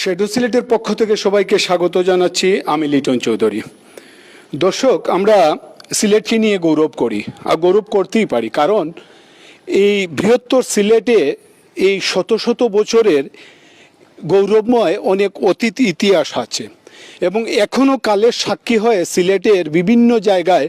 Shadow সিলেটের পক্ষ থেকে সবাইকে স্বাগত জানাচ্ছি আমি লিটন চৌধুরী। দর্শক, আমরা সিলেটকে নিয়ে গৌরব করি, আর গৌরব করতেই পারি, কারণ এই বৃহত্তর সিলেটে এই শত শত বছরের গৌরবময় অনেক অতীত ইতিহাস আছে, এবং এখনও কালের সাক্ষী হয়ে সিলেটের বিভিন্ন জায়গায়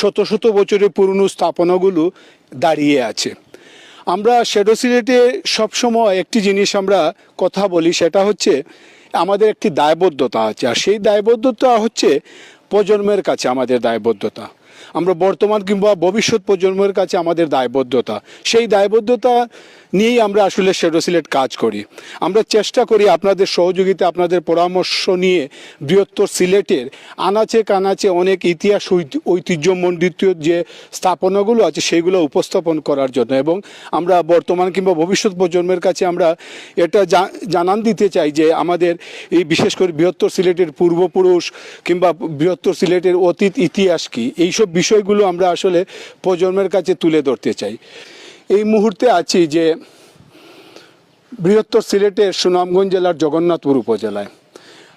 শত শত বছরের পুরনো স্থাপনাগুলো দাঁড়িয়ে আছে। আমরা শ্যাডো সিলেটে সবসময় একটি জিনিস আমরা কথা বলি, সেটা হচ্ছে আমাদের একটি দায়বদ্ধতা আছে। আর সেই দায়বদ্ধতা হচ্ছে প্রজন্মের কাছে আমাদের দায়বদ্ধতা। আমরা বর্তমান কিংবা ভবিষ্যৎ প্রজন্মের কাছে আমাদের দায়বদ্ধতা। সেই দায়বদ্ধতা নিয়েই আমরা আসলে শেডো সিলেট কাজ করি। আমরা চেষ্টা করি আপনাদের সহযোগিতা, আপনাদের পরামর্শ নিয়ে বৃহত্তর সিলেটের আনাচে কানাচে অনেক ইতিহাস ঐতিহ্যমণ্ডিত যে স্থাপনাগুলো আছে সেগুলো উপস্থাপন করার জন্য এবং আমরা বর্তমান কিংবা ভবিষ্যৎ প্রজন্মের কাছে আমরা এটা জানান দিতে চাই যে আমাদের এই বিশেষ করে বৃহত্তর সিলেটের পূর্বপুরুষ কিংবা বৃহত্তর সিলেটের অতীত ইতিহাস কি? এইসব বিষয়গুলো আমরা আসলে প্রজন্মের কাছে তুলে ধরতে চাই। এই মুহূর্তে আছি যে বৃহত্তর সিলেটের সুনামগঞ্জ জেলার জগন্নাথপুর উপজেলায়।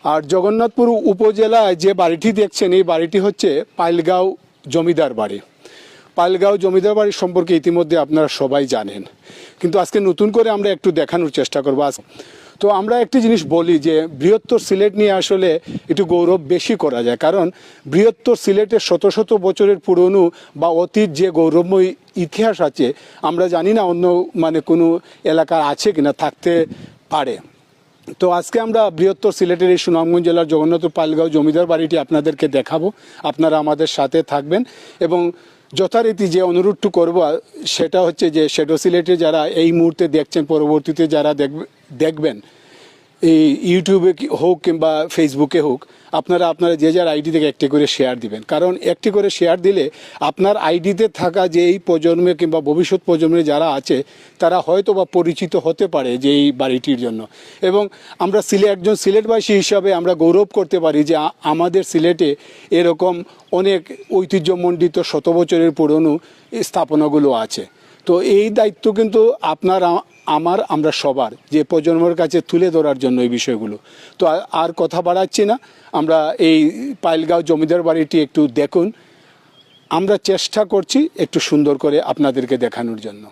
আর জগন্নাথপুর উপজেলায় যে বাড়িটি দেখছেন, এই বাড়িটি হচ্ছে পাইলগাঁও জমিদার বাড়ি। পাইলগাঁও জমিদার বাড়ি সম্পর্কে ইতিমধ্যে আপনারা সবাই জানেন। কিন্তু আজকে নতুন করে আমরা একটু দেখানোর চেষ্টা করব। তো আমরা একটি জিনিস বলি যে বৃহত্তর সিলেট নিয়ে আসলে একটু গৌরব বেশি করা যায়। কারণ বৃহত্তর সিলেটের শত শত বছরের পুরনো বা অতীত যে গৌরবময় ইতিহাস আছে, আমরা জানি না অন্য মানে কোনো এলাকা আছে কিনা, থাকতে পারে। তো আজকে আমরা বৃহত্তর সিলেটের এই সুনামগঞ্জ জেলার জগন্নাথ পালগাঁও জমিদার বাড়িটি আপনাদেরকে দেখাবো। আপনারা আমাদের সাথে থাকবেন এবং যথারীতি যে অনুরোধটু করব সেটা হচ্ছে যে শেডো সিলেটে যারা এই মুহূর্তে দেখছেন, পরবর্তীতে যারা দেখবে দেখবেন, এই ইউটিউবে হোক কিংবা ফেসবুকে হোক আপনারা আপনারা যে যার আইডি থেকে একটি করে শেয়ার দিবেন। কারণ একটি করে শেয়ার দিলে আপনার আইডিতে থাকা যে এই প্রজন্মে কিংবা ভবিষ্যৎ প্রজন্মে যারা আছে, তারা হয়তো বা পরিচিত হতে পারে যে এই বাড়িটির জন্য। এবং আমরা সিলে, একজন সিলেটবাসী হিসাবে আমরা গৌরব করতে পারি যে আমাদের সিলেটে এরকম অনেক ঐতিহ্যমণ্ডিত শত বছরের পুরনো স্থাপনাগুলো আছে। তো এই দায়িত্ব কিন্তু আপনার আমার, আমরা সবার, যে প্রজন্মের কাছে তুলে ধরার জন্য এই বিষয়গুলো। তো আর কথা বাড়াচ্ছি না। আমরা এই পাইলগাঁও জমিদার বাড়িটি একটু দেখুন। আমরা চেষ্টা করছি একটু সুন্দর করে আপনাদেরকে দেখানোর জন্য।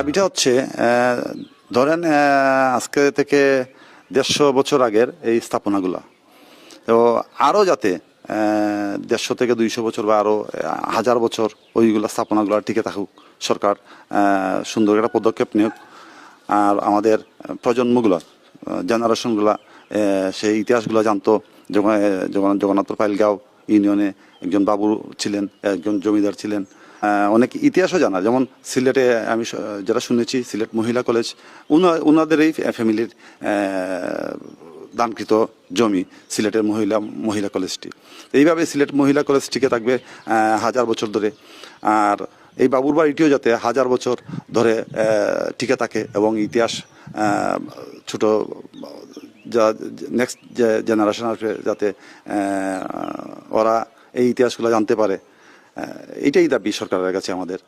দাবিটা হচ্ছে ধরেন আজকে থেকে দেড়শো বছর আগের এই স্থাপনাগুলা। তো আরও যাতে দেড়শো থেকে দুইশো বছর বা আরও হাজার বছর ওইগুলো স্থাপনাগুলো টিকে থাকুক, সরকার সুন্দর একটা পদক্ষেপ নিয়োগ। আর আমাদের প্রজন্মগুলো জেনারেশনগুলা সেই ইতিহাসগুলো জানতো, যখন যখন জগন্নাথ পাইলগাঁও ইউনিয়নে একজন বাবু ছিলেন, একজন জমিদার ছিলেন অনেক ইতিহাসও জানা। যেমন সিলেটে আমি যেটা শুনেছি, সিলেট মহিলা কলেজ, উনা- উনাদেরই ফ্যামিলির দানকৃত জমি সিলেটের মহিলা মহিলা কলেজটি। এইভাবে সিলেট মহিলা কলেজ টিকে থাকবে হাজার বছর ধরে। আর এই বাবুর বাড়িটিও যাতে হাজার বছর ধরে টিকে থাকে এবং ইতিহাস ছোট, যা, নেক্সট জেনারেশন আসবে যাতে ওরা এই ইতিহাসগুলো জানতে পারে। আহ, এইটাই দাবি সরকারের কাছে আমাদের।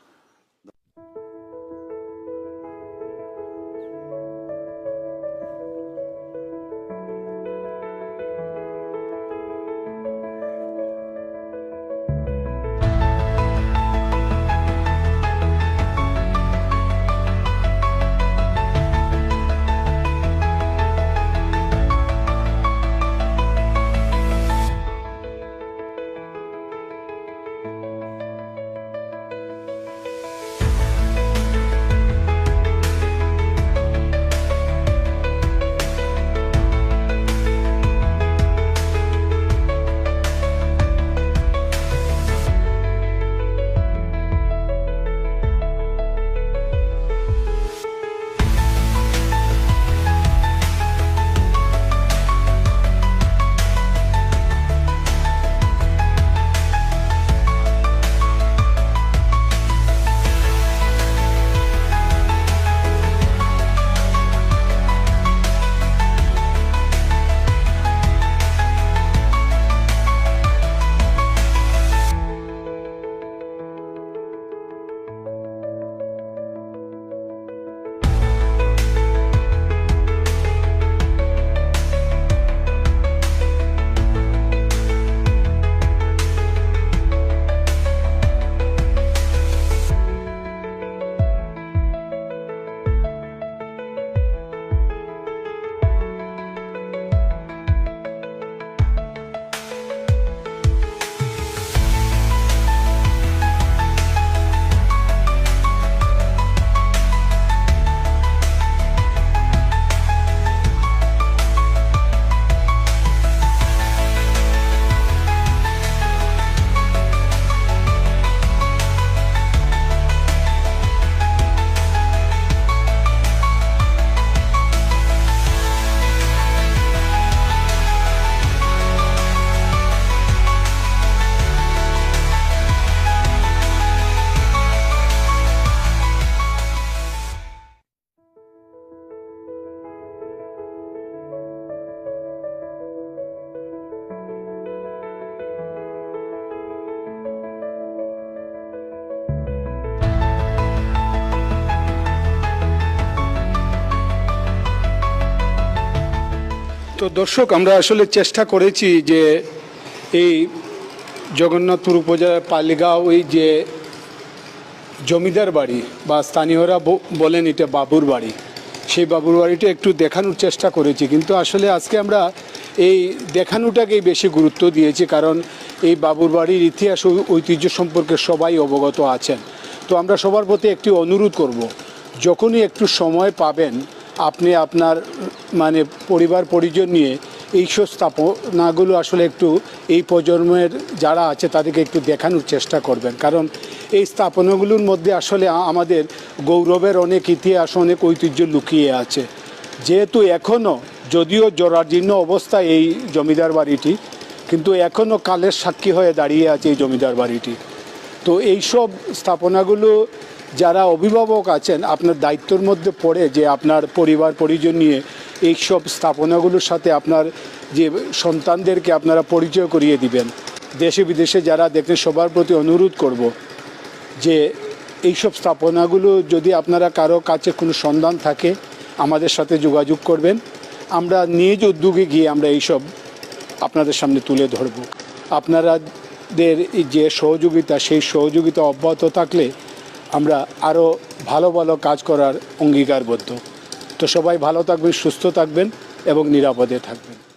তো দর্শক, আমরা আসলে চেষ্টা করেছি যে এই জগন্নাথপুর উপজেলার পালিগাঁও ওই যে জমিদার বাড়ি বা স্থানীয়রা বলেন এটা বাবুর বাড়ি। সেই বাবুর বাড়িটা একটু দেখানোর চেষ্টা করেছি। কিন্তু আসলে আজকে আমরা এই দেখানোটাকেই বেশি গুরুত্ব দিয়েছি কারণ এই বাবুর বাড়ির ইতিহাস ঐতিহ্য সম্পর্কে সবাই অবগত আছেন। তো আমরা সবার প্রতি একটি অনুরোধ করব, যখনই একটু সময় পাবেন আপনি আপনার মানে পরিবার, পরিজন নিয়ে এইসব স্থাপনাগুলো আসলে একটু এই প্রজন্মের যারা আছে তাদেরকে একটু দেখানোর চেষ্টা করবেন। কারণ এই স্থাপনাগুলোর মধ্যে আসলে আমাদের গৌরবের অনেক ইতিহাস, অনেক ঐতিহ্য লুকিয়ে আছে। যেহেতু এখনও যদিও জরাজীর্ণ অবস্থায় এই জমিদার বাড়িটি, কিন্তু এখনও কালের সাক্ষী হয়ে দাঁড়িয়ে আছে এই জমিদার বাড়িটি। তো এইসব স্থাপনাগুলো যারা অভিভাবক আছেন, আপনার দায়িত্বর মধ্যে পড়ে যে আপনার পরিবার, পরিজন নিয়ে এইসব স্থাপনাগুলোর সাথে আপনার যে সন্তানদেরকে আপনারা পরিচয় করিয়ে দিবেন। দেশে, বিদেশে যারা দেখেন সবার প্রতি অনুরোধ করব যে এইসব স্থাপনাগুলো যদি আপনারা কারও কাছে কোনো সন্ধান থাকে, আমাদের সাথে যোগাযোগ করবেন। আমরা নিজ উদ্যোগে গিয়ে আমরা এইসব আপনাদের সামনে তুলে ধরব। আপনারাদের যে সহযোগিতা, সেই সহযোগিতা অব্যাহত থাকলে আমরা আরও ভালো ভালো কাজ করার অঙ্গীকারবদ্ধ। তো সবাই ভালো থাকবেন, সুস্থ থাকবেন এবং নিরাপদে থাকবেন।